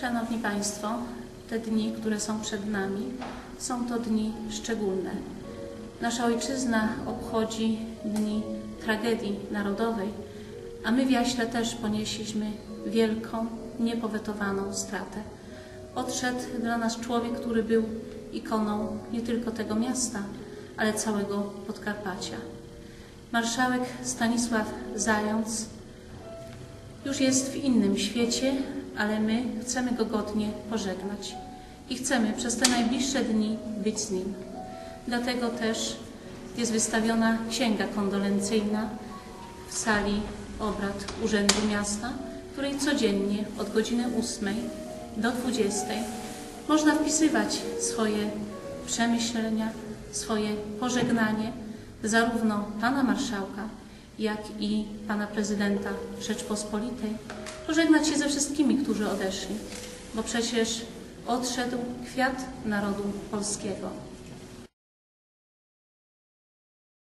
Szanowni Państwo, te dni, które są przed nami, są to dni szczególne. Nasza ojczyzna obchodzi dni tragedii narodowej, a my w Jaśle też ponieśliśmy wielką, niepowetowaną stratę. Odszedł dla nas człowiek, który był ikoną nie tylko tego miasta, ale całego Podkarpacia. Marszałek Stanisław Zając już jest w innym świecie, ale my chcemy go godnie pożegnać i chcemy przez te najbliższe dni być z nim. Dlatego też jest wystawiona księga kondolencyjna w sali obrad Urzędu Miasta, której codziennie od godziny 8 do 20 można wpisywać swoje przemyślenia, swoje pożegnanie zarówno pana marszałka, jak i pana prezydenta Rzeczpospolitej, pożegnać się ze wszystkimi, którzy odeszli, bo przecież odszedł kwiat narodu polskiego.